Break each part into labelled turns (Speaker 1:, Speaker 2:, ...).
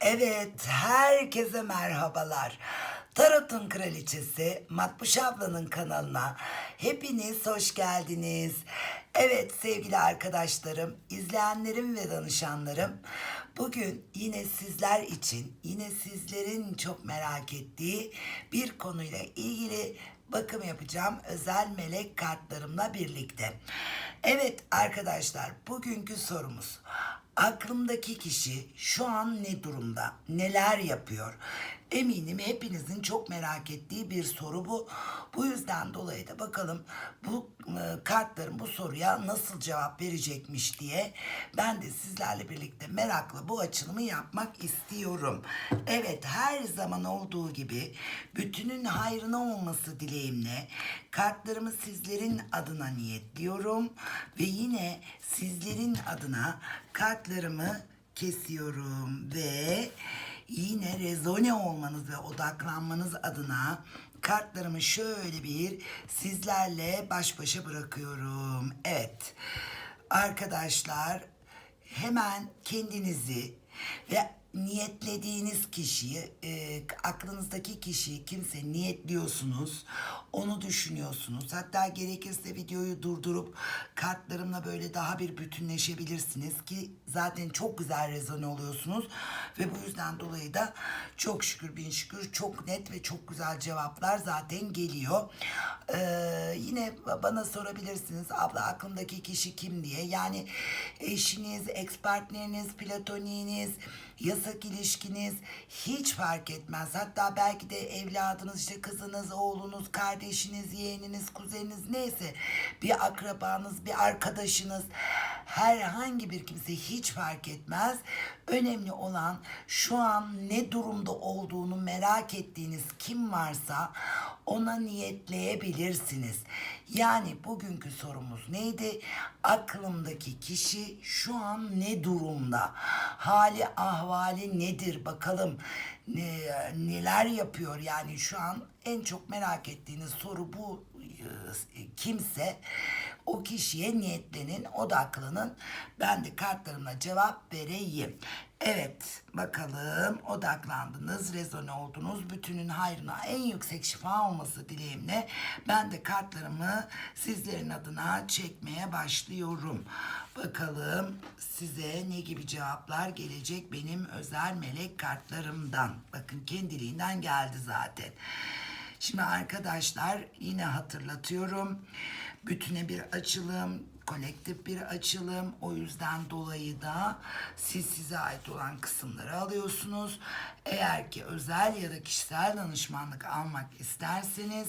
Speaker 1: Evet, herkese merhabalar. Tarot'un kraliçesi Matbuş ablanın kanalına hepiniz hoş geldiniz. Evet sevgili arkadaşlarım, izleyenlerim ve danışanlarım. Bugün yine sizler için, yine sizlerin çok merak ettiği bir konuyla ilgili bakım yapacağım özel melek kartlarımla birlikte. Evet arkadaşlar, bugünkü sorumuz aklımdaki kişi şu an ne durumda? Neler yapıyor? Eminim hepinizin çok merak ettiği bir soru bu. Bu yüzden dolayı da bakalım bu e, kartların bu soruya nasıl cevap verecekmiş diye ben de sizlerle birlikte merakla bu açılımı yapmak istiyorum. Evet her zaman olduğu gibi bütünün hayrına olması dileğimle kartlarımı sizlerin adına niyetliyorum ve yine sizlerin adına kartlarımı kesiyorum ve yine rezone olmanız ve odaklanmanız adına kartlarımı şöyle bir sizlerle baş başa bırakıyorum. Evet. Arkadaşlar hemen kendinizi ve niyetlediğiniz kişiyi, e, aklınızdaki kişiyi kimse niyetliyorsunuz, onu düşünüyorsunuz. Hatta gerekirse videoyu durdurup kartlarımla böyle daha bir bütünleşebilirsiniz ki zaten çok güzel rezone oluyorsunuz ve bu yüzden dolayı da çok şükür bin şükür çok net ve çok güzel cevaplar zaten geliyor. Ee, yine bana sorabilirsiniz abla aklımdaki kişi kim diye. Yani eşiniz, ex partneriniz, platoniğiniz, yasak ilişkiniz hiç fark etmez. Hatta belki de evladınız işte kızınız, oğlunuz, kardeşiniz, yeğeniniz, kuzeniniz neyse bir akrabanız, bir arkadaşınız herhangi bir kimse hiç fark etmez. Önemli olan şu an ne durumda olduğunu merak ettiğiniz kim varsa ona niyetleyebilirsiniz. Yani bugünkü sorumuz neydi? Aklımdaki kişi şu an ne durumda? Hali ahvali nedir? Bakalım ne, neler yapıyor? Yani şu an en çok merak ettiğiniz soru bu e, kimse o kişiye niyetlenin, odaklanın. Ben de kartlarımla cevap vereyim. Evet, bakalım odaklandınız, rezone oldunuz. Bütünün hayrına en yüksek şifa olması dileğimle ben de kartlarımı sizlerin adına çekmeye başlıyorum. Bakalım size ne gibi cevaplar gelecek benim özel melek kartlarımdan. Bakın kendiliğinden geldi zaten. Şimdi arkadaşlar yine hatırlatıyorum. Bütüne bir açılım, kolektif bir açılım. O yüzden dolayı da siz size ait olan kısımları alıyorsunuz. Eğer ki özel ya da kişisel danışmanlık almak isterseniz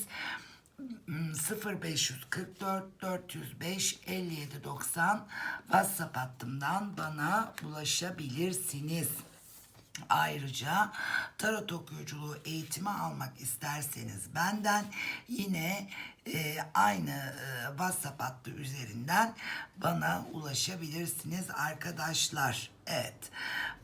Speaker 1: 0544 405 57 90 WhatsApp hattımdan bana ulaşabilirsiniz. Ayrıca tarot okuyuculuğu eğitimi almak isterseniz benden yine e, aynı e, WhatsApp hattı üzerinden bana ulaşabilirsiniz arkadaşlar. Evet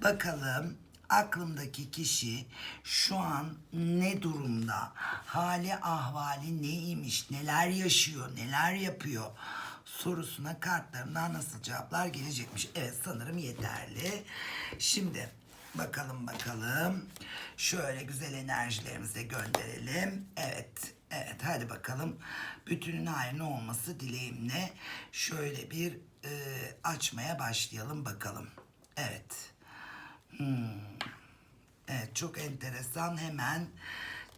Speaker 1: bakalım aklımdaki kişi şu an ne durumda? Hali ahvali neymiş? Neler yaşıyor? Neler yapıyor? sorusuna kartlarımdan nasıl cevaplar gelecekmiş. Evet sanırım yeterli. Şimdi bakalım bakalım. Şöyle güzel enerjilerimizi gönderelim. Evet. Evet hadi bakalım. Bütünün hayrına olması dileğimle şöyle bir e, açmaya başlayalım bakalım. Evet. Hmm. Evet çok enteresan hemen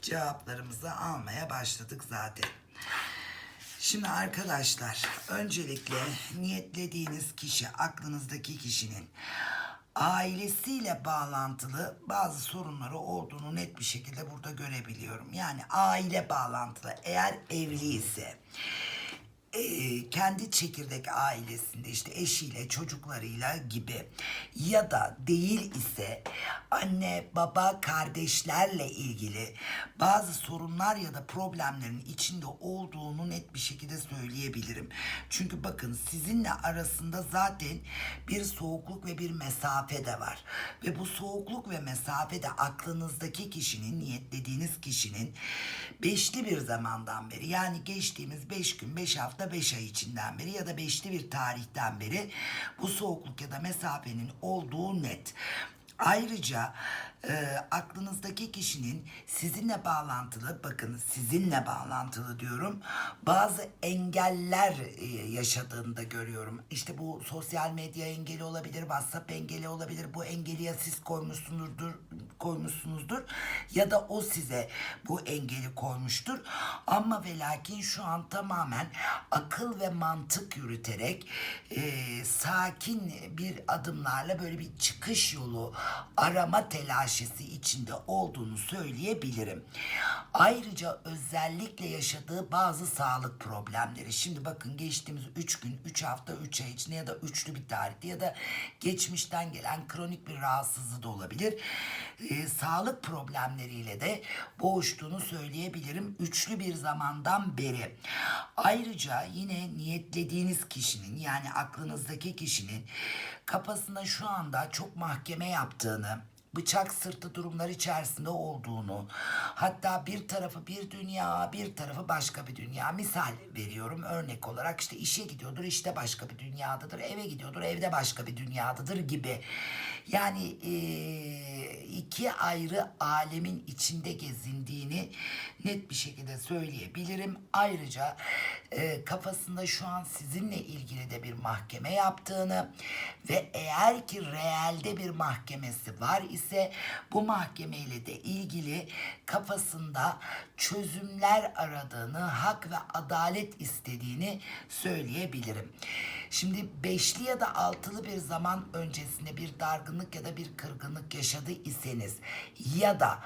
Speaker 1: cevaplarımızı almaya başladık zaten. Şimdi arkadaşlar öncelikle niyetlediğiniz kişi aklınızdaki kişinin ailesiyle bağlantılı bazı sorunları olduğunu net bir şekilde burada görebiliyorum. Yani aile bağlantılı eğer evli ise e, kendi çekirdek ailesinde işte eşiyle çocuklarıyla gibi ya da değil ise anne baba kardeşlerle ilgili bazı sorunlar ya da problemlerin içinde olduğunu net bir şekilde söyleyebilirim. Çünkü bakın sizinle arasında zaten bir soğukluk ve bir mesafe de var. Ve bu soğukluk ve mesafe de aklınızdaki kişinin niyetlediğiniz kişinin beşli bir zamandan beri yani geçtiğimiz beş gün beş hafta 5 ay içinden beri ya da beşli bir tarihten beri bu soğukluk ya da mesafenin olduğu net. Ayrıca e, aklınızdaki kişinin sizinle bağlantılı, bakın sizinle bağlantılı diyorum, bazı engeller e, yaşadığını da görüyorum. İşte bu sosyal medya engeli olabilir, WhatsApp engeli olabilir. Bu engeli ya siz koymuşsunuzdur, koymuşsunuzdur ya da o size bu engeli koymuştur. Ama ve lakin şu an tamamen akıl ve mantık yürüterek e, sakin bir adımlarla böyle bir çıkış yolu arama telaşesi içinde olduğunu söyleyebilirim. Ayrıca özellikle yaşadığı bazı sağlık problemleri. Şimdi bakın geçtiğimiz 3 gün, 3 hafta, 3 ay içinde ya da üçlü bir tarihte ya da geçmişten gelen kronik bir rahatsızlığı da olabilir. Ee, sağlık problemleriyle de boğuştuğunu söyleyebilirim. Üçlü bir zamandan beri. Ayrıca yine niyetlediğiniz kişinin yani aklınızdaki kişinin kafasında şu anda çok mahkeme yaptığını, bıçak sırtı durumlar içerisinde olduğunu, hatta bir tarafı bir dünya, bir tarafı başka bir dünya. Misal veriyorum örnek olarak işte işe gidiyordur, işte başka bir dünyadadır, eve gidiyordur, evde başka bir dünyadadır gibi. Yani eee, iki ayrı alemin içinde gezindiğini net bir şekilde söyleyebilirim. Ayrıca eee, kafasında şu an sizinle ilgili de bir mahkeme yaptığını ve eğer ki realde bir mahkemesi var ise bu mahkemeyle de ilgili kafasında çözümler aradığını, hak ve adalet istediğini söyleyebilirim. Şimdi beşli ya da altılı bir zaman öncesinde bir dargınlık ya da bir kırgınlık yaşadı iseniz ya da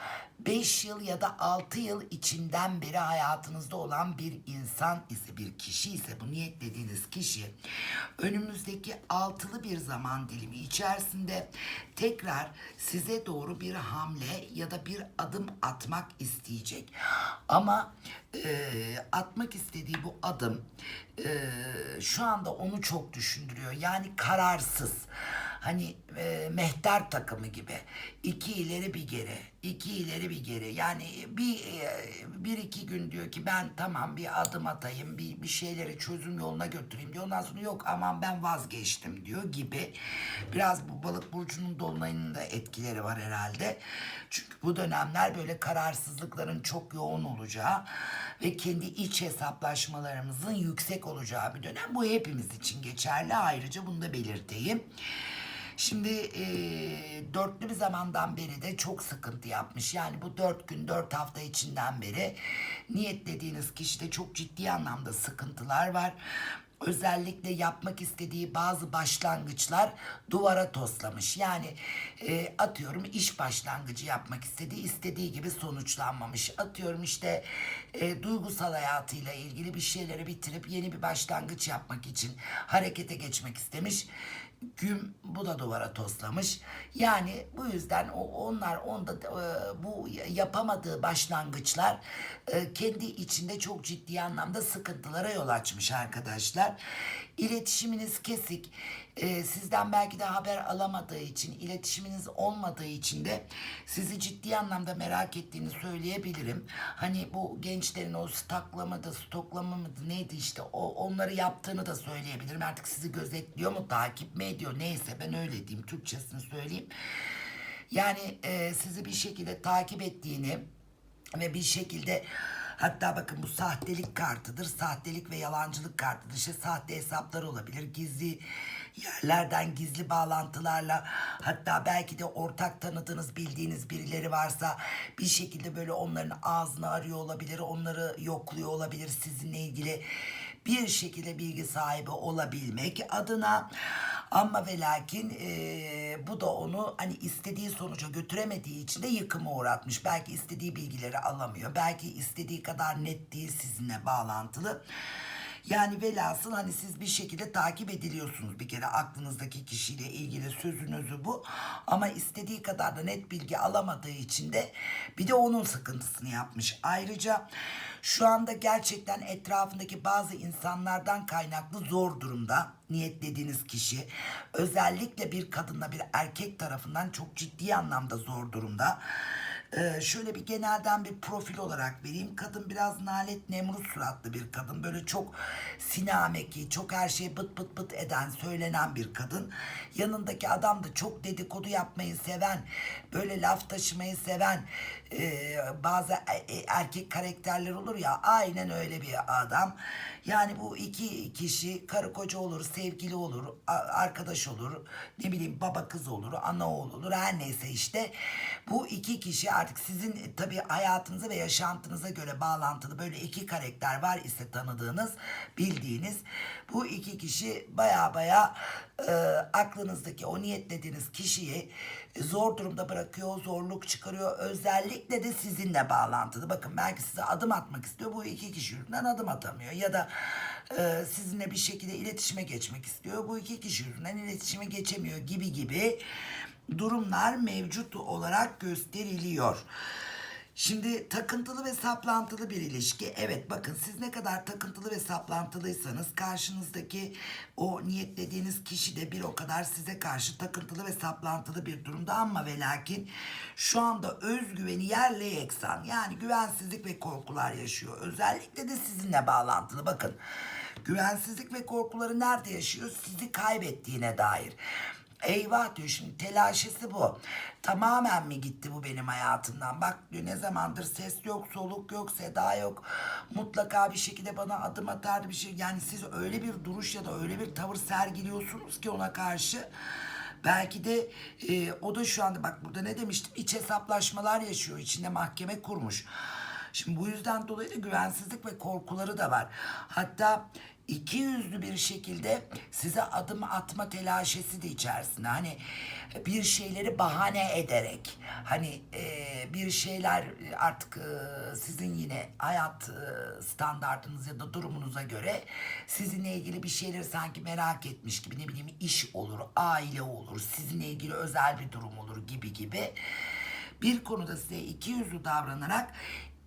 Speaker 1: 5 yıl ya da 6 yıl içinden beri hayatınızda olan bir insan ise bir kişi ise bu niyetlediğiniz kişi önümüzdeki altılı bir zaman dilimi içerisinde tekrar size doğru bir hamle ya da bir adım atmak isteyecek. Ama e, atmak istediği bu adım e, şu anda onu çok düşündürüyor. Yani kararsız. Hani e, mehter takımı gibi. iki ileri bir geri. iki ileri bir geri. Yani bir e, bir iki gün diyor ki ben tamam bir adım atayım. Bir, bir şeyleri çözüm yoluna götüreyim diyor. Ondan sonra yok aman ben vazgeçtim diyor gibi. Biraz bu balık burcunun dolunayının da etkileri var herhalde. Çünkü bu dönemler böyle kararsızlıkların çok yoğun olacağı ve kendi iç hesaplaşmalarımızın yüksek olacağı bir dönem. Bu hepimiz için geçerli. Ayrıca bunu da belirteyim. Şimdi e, dörtlü bir zamandan beri de çok sıkıntı yapmış. Yani bu dört gün, dört hafta içinden beri niyetlediğiniz kişide çok ciddi anlamda sıkıntılar var. Özellikle yapmak istediği bazı başlangıçlar duvara toslamış. Yani e, atıyorum iş başlangıcı yapmak istediği, istediği gibi sonuçlanmamış. Atıyorum işte e, duygusal hayatıyla ilgili bir şeyleri bitirip yeni bir başlangıç yapmak için harekete geçmek istemiş güm bu da duvara toslamış. Yani bu yüzden o, onlar onda e, bu yapamadığı başlangıçlar e, kendi içinde çok ciddi anlamda sıkıntılara yol açmış arkadaşlar. İletişiminiz kesik. E, sizden belki de haber alamadığı için, iletişiminiz olmadığı için de sizi ciddi anlamda merak ettiğini söyleyebilirim. Hani bu gençlerin o staklama da stoklama mı neydi işte o onları yaptığını da söyleyebilirim. Artık sizi gözetliyor mu, takip mi ediyor neyse ben öyle diyeyim Türkçesini söyleyeyim. Yani e, sizi bir şekilde takip ettiğini ve bir şekilde hatta bakın bu sahtelik kartıdır. Sahtelik ve yalancılık kartıdır. İşte sahte hesaplar olabilir. Gizli yerlerden gizli bağlantılarla hatta belki de ortak tanıdığınız bildiğiniz birileri varsa bir şekilde böyle onların ağzını arıyor olabilir. Onları yokluyor olabilir sizinle ilgili bir şekilde bilgi sahibi olabilmek adına ama ve lakin e, bu da onu hani istediği sonuca götüremediği için de yıkıma uğratmış. Belki istediği bilgileri alamıyor. Belki istediği kadar net değil sizinle bağlantılı. Yani velhasıl hani siz bir şekilde takip ediliyorsunuz bir kere aklınızdaki kişiyle ilgili sözünüzü bu. Ama istediği kadar da net bilgi alamadığı için de bir de onun sıkıntısını yapmış. Ayrıca şu anda gerçekten etrafındaki bazı insanlardan kaynaklı zor durumda niyetlediğiniz kişi. Özellikle bir kadınla bir erkek tarafından çok ciddi anlamda zor durumda. Ee, şöyle bir genelden bir profil olarak vereyim. Kadın biraz nalet nemrut suratlı bir kadın. Böyle çok sinameki, çok her şeyi bıt bıt bıt eden, söylenen bir kadın. Yanındaki adam da çok dedikodu yapmayı seven, böyle laf taşımayı seven e, bazı e- e- erkek karakterler olur ya aynen öyle bir adam. Yani bu iki kişi karı koca olur, sevgili olur, arkadaş olur, ne bileyim baba kız olur, ana oğul olur her neyse işte. Bu iki kişi artık sizin e, tabii hayatınıza ve yaşantınıza göre bağlantılı böyle iki karakter var ise tanıdığınız, bildiğiniz. Bu iki kişi baya baya e, aklınızdaki o niyetlediğiniz kişiyi zor durumda bırakıyor, zorluk çıkarıyor. Özellikle de sizinle bağlantılı. Bakın belki size adım atmak istiyor. Bu iki kişi yüzünden adım atamıyor. Ya da e, sizinle bir şekilde iletişime geçmek istiyor. Bu iki kişi yüzünden iletişime geçemiyor gibi gibi durumlar mevcut olarak gösteriliyor. Şimdi takıntılı ve saplantılı bir ilişki. Evet bakın siz ne kadar takıntılı ve saplantılıysanız karşınızdaki o niyetlediğiniz kişi de bir o kadar size karşı takıntılı ve saplantılı bir durumda ama ve lakin şu anda özgüveni yerle yeksan yani güvensizlik ve korkular yaşıyor. Özellikle de sizinle bağlantılı bakın. Güvensizlik ve korkuları nerede yaşıyor? Sizi kaybettiğine dair. Eyvah diyor şimdi telaşesi bu. Tamamen mi gitti bu benim hayatımdan? Bak diyor ne zamandır ses yok, soluk yok, seda yok. Mutlaka bir şekilde bana adım atardı bir şey. Yani siz öyle bir duruş ya da öyle bir tavır sergiliyorsunuz ki ona karşı. Belki de e, o da şu anda bak burada ne demiştim? İç hesaplaşmalar yaşıyor. içinde mahkeme kurmuş. Şimdi bu yüzden dolayı da güvensizlik ve korkuları da var. Hatta iki yüzlü bir şekilde size adım atma telaşesi de içerisinde. Hani bir şeyleri bahane ederek hani e, bir şeyler artık e, sizin yine hayat e, standartınız ya da durumunuza göre sizinle ilgili bir şeyleri sanki merak etmiş gibi ne bileyim iş olur, aile olur, sizinle ilgili özel bir durum olur gibi gibi bir konuda size iki yüzlü davranarak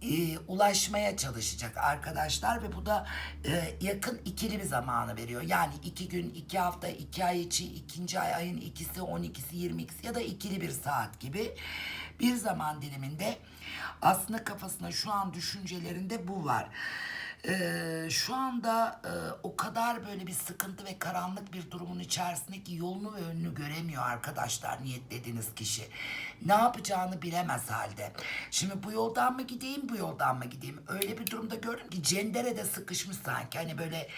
Speaker 1: e, ulaşmaya çalışacak arkadaşlar ve bu da e, yakın ikili bir zamanı veriyor. Yani iki gün, iki hafta, iki ay içi, ikinci ay, ayın ikisi, on ikisi, yirmi ikisi ya da ikili bir saat gibi bir zaman diliminde aslında kafasında şu an düşüncelerinde bu var. Ee, şu anda e, o kadar böyle bir sıkıntı ve karanlık bir durumun içerisinde ki yolunu ve önünü göremiyor arkadaşlar niyetlediğiniz kişi. Ne yapacağını bilemez halde. Şimdi bu yoldan mı gideyim bu yoldan mı gideyim? Öyle bir durumda gördüm ki cenderede sıkışmış sanki. Hani böyle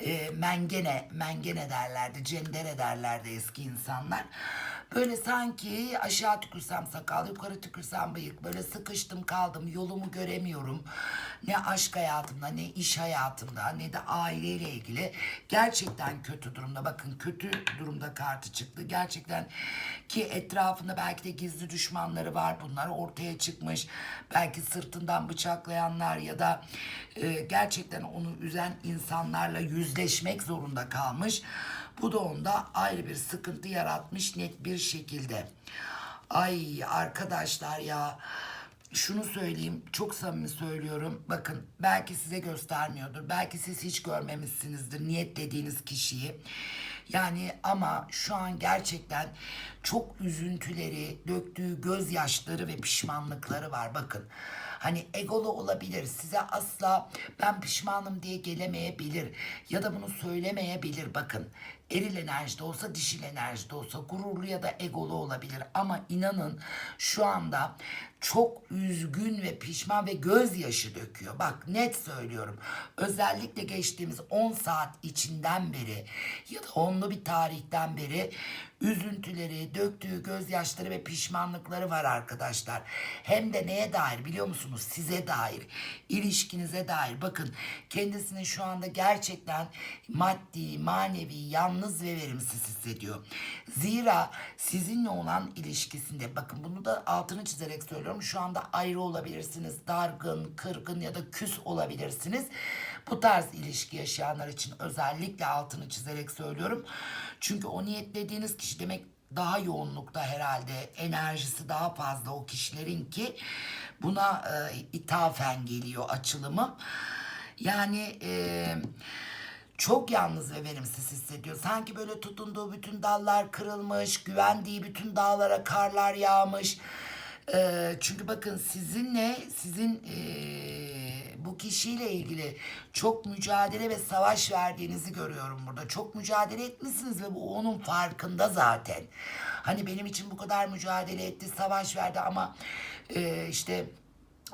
Speaker 1: e, mengene, mengene derlerdi, cendere derlerdi eski insanlar. Böyle sanki aşağı tükürsem sakal, yukarı tükürsem bıyık. Böyle sıkıştım kaldım, yolumu göremiyorum. Ne aşk hayatımda, ne iş hayatımda, ne de aileyle ilgili. Gerçekten kötü durumda. Bakın kötü durumda kartı çıktı. Gerçekten ki etrafında belki de gizli düşmanları var. Bunlar ortaya çıkmış. Belki sırtından bıçaklayanlar ya da e, gerçekten onu üzen insanlarla yüzleşmek zorunda kalmış. Bu da onda ayrı bir sıkıntı yaratmış net bir şekilde. Ay arkadaşlar ya şunu söyleyeyim çok samimi söylüyorum. Bakın belki size göstermiyordur. Belki siz hiç görmemişsinizdir niyet dediğiniz kişiyi. Yani ama şu an gerçekten çok üzüntüleri, döktüğü gözyaşları ve pişmanlıkları var. Bakın Hani egolu olabilir. Size asla ben pişmanım diye gelemeyebilir. Ya da bunu söylemeyebilir. Bakın eril enerjide olsa dişil enerjide olsa gururlu ya da egolu olabilir. Ama inanın şu anda çok üzgün ve pişman ve gözyaşı döküyor. Bak net söylüyorum. Özellikle geçtiğimiz 10 saat içinden beri ya da onlu bir tarihten beri üzüntüleri, döktüğü gözyaşları ve pişmanlıkları var arkadaşlar. Hem de neye dair biliyor musunuz? Size dair, ilişkinize dair. Bakın kendisini şu anda gerçekten maddi, manevi, yalnız ve verimsiz hissediyor. Zira sizinle olan ilişkisinde bakın bunu da altını çizerek söylüyorum. Şu anda ayrı olabilirsiniz, dargın, kırgın ya da küs olabilirsiniz. Bu tarz ilişki yaşayanlar için özellikle altını çizerek söylüyorum. Çünkü o niyetlediğiniz kişi demek daha yoğunlukta herhalde enerjisi daha fazla o kişilerin ki buna e, ithafen geliyor açılımı. Yani e, çok yalnız ve verimsiz hissediyor. Sanki böyle tutunduğu bütün dallar kırılmış, güvendiği bütün dağlara karlar yağmış. Ee, çünkü bakın sizinle sizin ee, bu kişiyle ilgili çok mücadele ve savaş verdiğinizi görüyorum burada. Çok mücadele etmişsiniz ve bu onun farkında zaten. Hani benim için bu kadar mücadele etti, savaş verdi ama ee, işte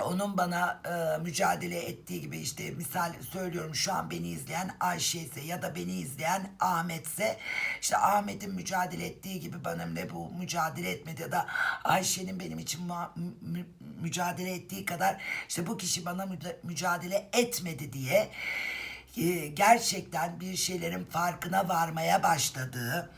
Speaker 1: onun bana e, mücadele ettiği gibi işte misal söylüyorum şu an beni izleyen Ayşe ise ya da beni izleyen Ahmetse işte Ahmet'in mücadele ettiği gibi ne bu mücadele etmedi ya da Ayşe'nin benim için mü- mücadele ettiği kadar işte bu kişi bana mücadele etmedi diye e, gerçekten bir şeylerin farkına varmaya başladığı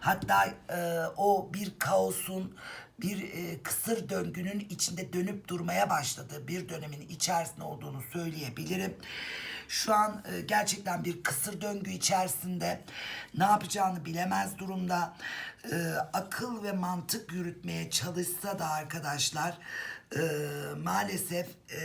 Speaker 1: hatta e, o bir kaosun bir e, kısır döngünün içinde dönüp durmaya başladığı bir dönemin içerisinde olduğunu söyleyebilirim. Şu an e, gerçekten bir kısır döngü içerisinde ne yapacağını bilemez durumda. E, akıl ve mantık yürütmeye çalışsa da arkadaşlar e, maalesef e,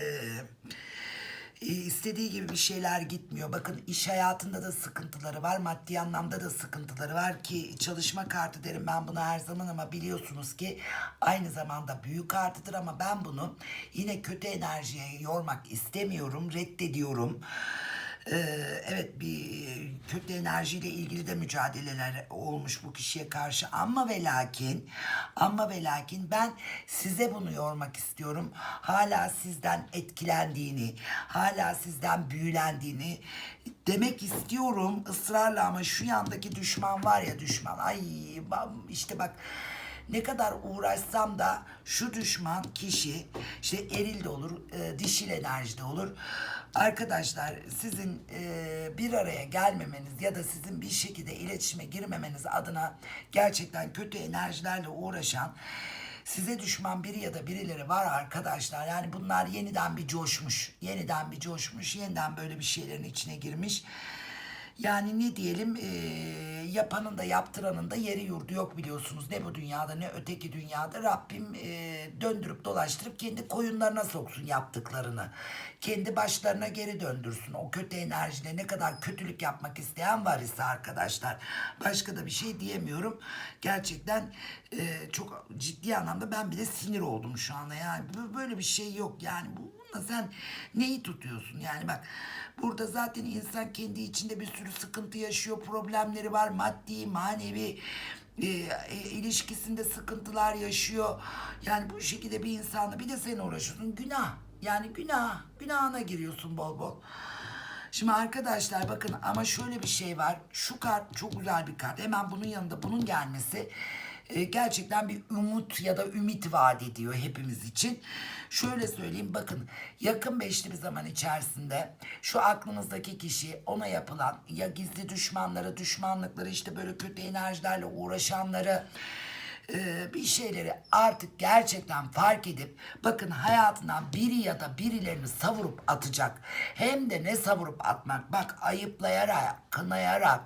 Speaker 1: e, istediği gibi bir şeyler gitmiyor. Bakın iş hayatında da sıkıntıları var, maddi anlamda da sıkıntıları var ki çalışma kartı derim ben buna her zaman ama biliyorsunuz ki aynı zamanda büyük kartıdır ama ben bunu yine kötü enerjiye yormak istemiyorum, reddediyorum. Ee, evet bir kötü enerjiyle ilgili de mücadeleler olmuş bu kişiye karşı ama ve lakin ama ve lakin ben size bunu yormak istiyorum. Hala sizden etkilendiğini, hala sizden büyülendiğini demek istiyorum ısrarla ama şu yandaki düşman var ya düşman. Ay işte bak ne kadar uğraşsam da şu düşman kişi işte eril de olur, e, dişil enerjide olur. Arkadaşlar sizin e, bir araya gelmemeniz ya da sizin bir şekilde iletişime girmemeniz adına gerçekten kötü enerjilerle uğraşan size düşman biri ya da birileri var arkadaşlar. Yani bunlar yeniden bir coşmuş, yeniden bir coşmuş, yeniden böyle bir şeylerin içine girmiş. Yani ne diyelim eee, yapanın da yaptıranın da yeri yurdu yok biliyorsunuz. Ne bu dünyada ne öteki dünyada Rabbim eee, döndürüp dolaştırıp kendi koyunlarına soksun yaptıklarını. Kendi başlarına geri döndürsün. O kötü enerjiyle ne kadar kötülük yapmak isteyen var ise arkadaşlar. Başka da bir şey diyemiyorum. Gerçekten eee, çok ciddi anlamda ben bile sinir oldum şu anda. Yani böyle bir şey yok. Yani bu sen neyi tutuyorsun? Yani bak burada zaten insan kendi içinde bir sürü sıkıntı yaşıyor, problemleri var, maddi, manevi e, e, ilişkisinde sıkıntılar yaşıyor. Yani bu şekilde bir insanla bir de sen uğraşıyorsun. Günah. Yani günah. Günahına giriyorsun bol bol. Şimdi arkadaşlar bakın ama şöyle bir şey var. Şu kart çok güzel bir kart. Hemen bunun yanında bunun gelmesi e, gerçekten bir umut ya da ümit vaat ediyor hepimiz için. Şöyle söyleyeyim bakın yakın beşli bir zaman içerisinde şu aklınızdaki kişi ona yapılan ya gizli düşmanları, düşmanlıkları işte böyle kötü enerjilerle uğraşanları e, bir şeyleri artık gerçekten fark edip bakın hayatından biri ya da birilerini savurup atacak. Hem de ne savurup atmak bak ayıplayarak, kınayarak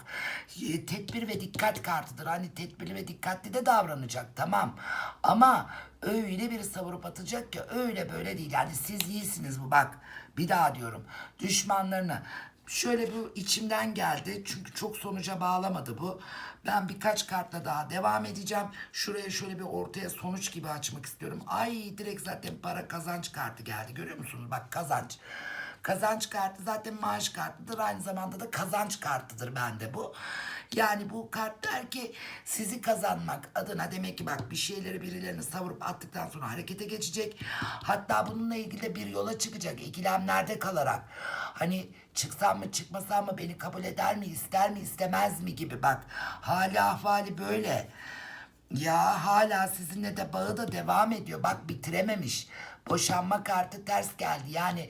Speaker 1: e, tedbir ve dikkat kartıdır. Hani tedbirli ve dikkatli de davranacak tamam ama öyle bir savurup atacak ki öyle böyle değil. Yani siz iyisiniz bu bak bir daha diyorum düşmanlarını Şöyle bu içimden geldi çünkü çok sonuca bağlamadı bu. Ben birkaç kartla daha devam edeceğim. Şuraya şöyle bir ortaya sonuç gibi açmak istiyorum. Ay direkt zaten para kazanç kartı geldi görüyor musunuz? Bak kazanç. Kazanç kartı zaten maaş kartıdır. Aynı zamanda da kazanç kartıdır bende bu. Yani bu kart der ki sizi kazanmak adına demek ki bak bir şeyleri birilerini savurup attıktan sonra harekete geçecek. Hatta bununla ilgili de bir yola çıkacak ikilemlerde kalarak. Hani çıksam mı çıkmasam mı beni kabul eder mi ister mi istemez mi gibi bak. Hali ahvali böyle. Ya hala sizinle de bağı da devam ediyor. Bak bitirememiş. Boşanma kartı ters geldi. Yani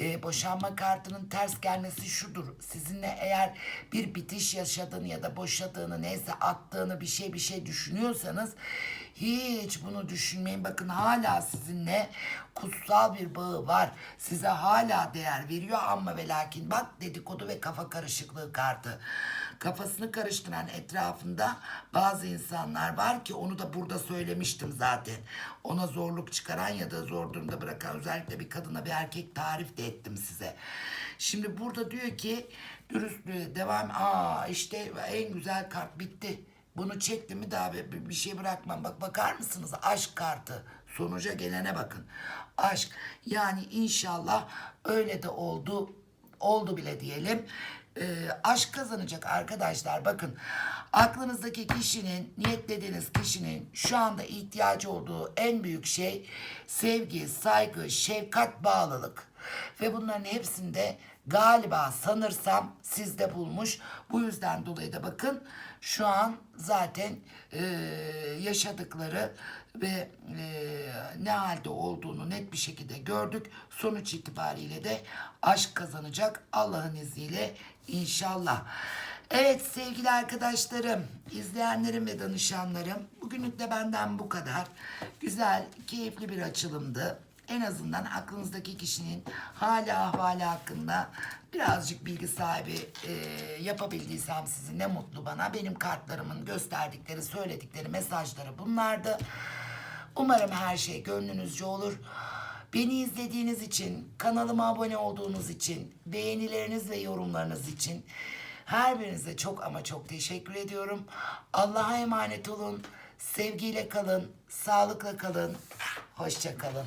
Speaker 1: e, boşanma kartının ters gelmesi şudur. Sizinle eğer bir bitiş yaşadığını ya da boşadığını neyse attığını bir şey bir şey düşünüyorsanız hiç bunu düşünmeyin. Bakın hala sizinle kutsal bir bağı var. Size hala değer veriyor ama ve lakin bak dedikodu ve kafa karışıklığı kartı kafasını karıştıran etrafında bazı insanlar var ki onu da burada söylemiştim zaten. Ona zorluk çıkaran ya da zor durumda bırakan özellikle bir kadına bir erkek tarif de ettim size. Şimdi burada diyor ki dürüstlüğe devam. Aa işte en güzel kart bitti. Bunu çektim mi daha bir, bir şey bırakmam. Bak bakar mısınız aşk kartı. Sonuca gelene bakın. Aşk. Yani inşallah öyle de oldu. Oldu bile diyelim. Ee, aşk kazanacak arkadaşlar. Bakın aklınızdaki kişinin, niyetlediğiniz kişinin şu anda ihtiyacı olduğu en büyük şey sevgi, saygı, şefkat, bağlılık. Ve bunların hepsinde galiba sanırsam sizde bulmuş. Bu yüzden dolayı da bakın şu an zaten e, yaşadıkları ve e, ne halde olduğunu net bir şekilde gördük. Sonuç itibariyle de aşk kazanacak Allah'ın izniyle inşallah. Evet sevgili arkadaşlarım, izleyenlerim ve danışanlarım bugünlük de benden bu kadar. Güzel, keyifli bir açılımdı. En azından aklınızdaki kişinin hali ahvali hakkında birazcık bilgi sahibi e, yapabildiysem sizi ne mutlu bana. Benim kartlarımın gösterdikleri, söyledikleri mesajları bunlardı. Umarım her şey gönlünüzce olur. Beni izlediğiniz için, kanalıma abone olduğunuz için, beğenileriniz ve yorumlarınız için her birinize çok ama çok teşekkür ediyorum. Allah'a emanet olun. Sevgiyle kalın, sağlıkla kalın. Hoşça kalın.